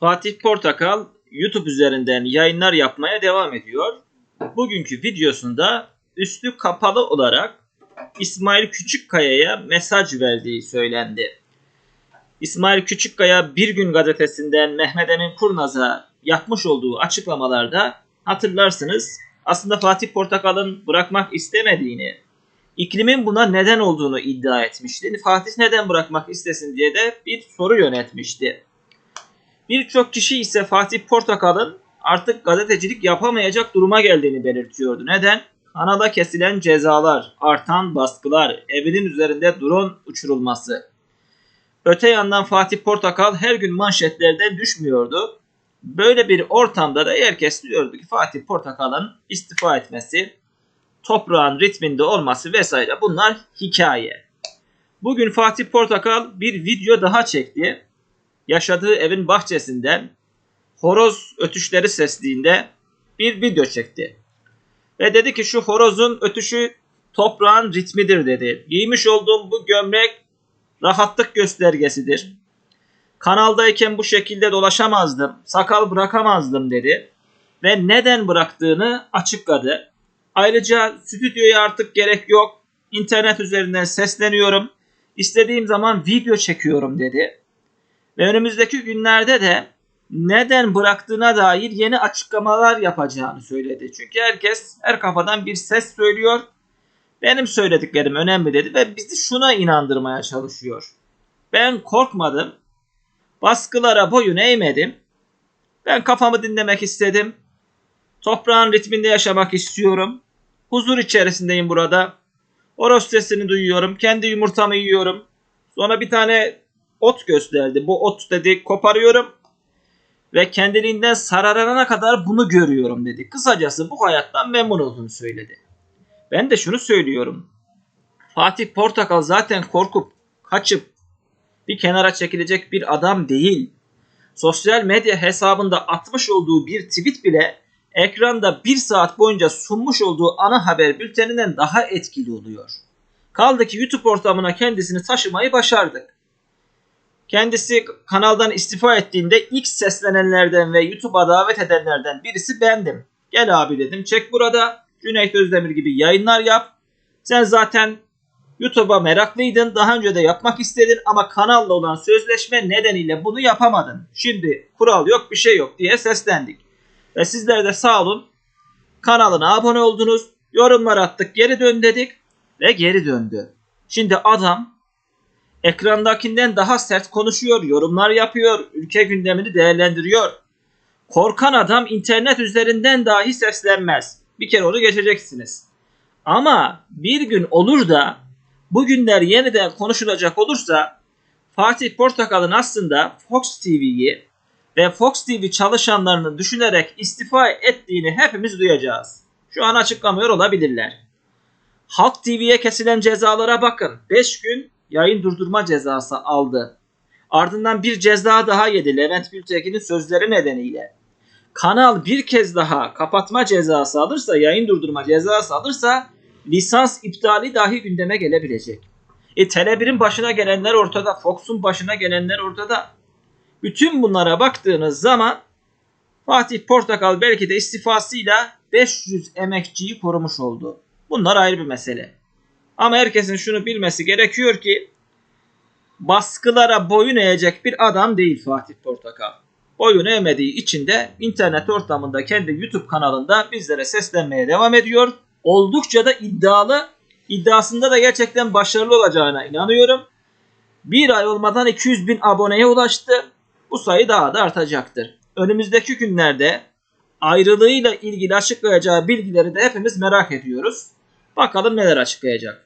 Fatih Portakal YouTube üzerinden yayınlar yapmaya devam ediyor. Bugünkü videosunda üstü kapalı olarak İsmail Küçükkaya'ya mesaj verdiği söylendi. İsmail Küçükkaya Bir Gün gazetesinden Mehmet Emin Kurnaz'a yapmış olduğu açıklamalarda hatırlarsınız aslında Fatih Portakal'ın bırakmak istemediğini, iklimin buna neden olduğunu iddia etmişti. Fatih neden bırakmak istesin diye de bir soru yönetmişti. Birçok kişi ise Fatih Portakal'ın artık gazetecilik yapamayacak duruma geldiğini belirtiyordu. Neden? Kanala kesilen cezalar, artan baskılar, evinin üzerinde drone uçurulması. Öte yandan Fatih Portakal her gün manşetlerden düşmüyordu. Böyle bir ortamda da herkes diyordu ki Fatih Portakal'ın istifa etmesi, toprağın ritminde olması vesaire bunlar hikaye. Bugün Fatih Portakal bir video daha çekti. Yaşadığı evin bahçesinden horoz ötüşleri sesliğinde bir video çekti. Ve dedi ki şu horozun ötüşü toprağın ritmidir dedi. Giymiş olduğum bu gömlek rahatlık göstergesidir. Kanaldayken bu şekilde dolaşamazdım, sakal bırakamazdım dedi. Ve neden bıraktığını açıkladı. Ayrıca stüdyoya artık gerek yok. İnternet üzerinden sesleniyorum. İstediğim zaman video çekiyorum dedi. Ve önümüzdeki günlerde de neden bıraktığına dair yeni açıklamalar yapacağını söyledi. Çünkü herkes her kafadan bir ses söylüyor. Benim söylediklerim önemli dedi ve bizi şuna inandırmaya çalışıyor. Ben korkmadım. Baskılara boyun eğmedim. Ben kafamı dinlemek istedim. Toprağın ritminde yaşamak istiyorum. Huzur içerisindeyim burada. Oros sesini duyuyorum. Kendi yumurtamı yiyorum. Sonra bir tane ot gösterdi. Bu ot dedi koparıyorum ve kendiliğinden sararana kadar bunu görüyorum dedi. Kısacası bu hayattan memnun olduğunu söyledi. Ben de şunu söylüyorum. Fatih Portakal zaten korkup kaçıp bir kenara çekilecek bir adam değil. Sosyal medya hesabında atmış olduğu bir tweet bile ekranda bir saat boyunca sunmuş olduğu ana haber bülteninden daha etkili oluyor. Kaldı ki YouTube ortamına kendisini taşımayı başardık. Kendisi kanaldan istifa ettiğinde ilk seslenenlerden ve YouTube'a davet edenlerden birisi bendim. Gel abi dedim çek burada. Cüneyt Özdemir gibi yayınlar yap. Sen zaten YouTube'a meraklıydın. Daha önce de yapmak istedin ama kanalla olan sözleşme nedeniyle bunu yapamadın. Şimdi kural yok bir şey yok diye seslendik. Ve sizler de sağ olun. Kanalına abone oldunuz. Yorumlar attık geri dön dedik. Ve geri döndü. Şimdi adam ekrandakinden daha sert konuşuyor, yorumlar yapıyor, ülke gündemini değerlendiriyor. Korkan adam internet üzerinden dahi seslenmez. Bir kere onu geçeceksiniz. Ama bir gün olur da bu günler yeniden konuşulacak olursa Fatih Portakal'ın aslında Fox TV'yi ve Fox TV çalışanlarını düşünerek istifa ettiğini hepimiz duyacağız. Şu an açıklamıyor olabilirler. Halk TV'ye kesilen cezalara bakın. 5 gün yayın durdurma cezası aldı. Ardından bir ceza daha yedi Levent Gültekin'in sözleri nedeniyle. Kanal bir kez daha kapatma cezası alırsa, yayın durdurma cezası alırsa lisans iptali dahi gündeme gelebilecek. E Tele1'in başına gelenler ortada, Fox'un başına gelenler ortada. Bütün bunlara baktığınız zaman Fatih Portakal belki de istifasıyla 500 emekçiyi korumuş oldu. Bunlar ayrı bir mesele. Ama herkesin şunu bilmesi gerekiyor ki baskılara boyun eğecek bir adam değil Fatih Portakal. Boyun eğmediği için de internet ortamında kendi YouTube kanalında bizlere seslenmeye devam ediyor. Oldukça da iddialı, iddiasında da gerçekten başarılı olacağına inanıyorum. Bir ay olmadan 200 bin aboneye ulaştı. Bu sayı daha da artacaktır. Önümüzdeki günlerde ayrılığıyla ilgili açıklayacağı bilgileri de hepimiz merak ediyoruz. Bakalım neler açıklayacak.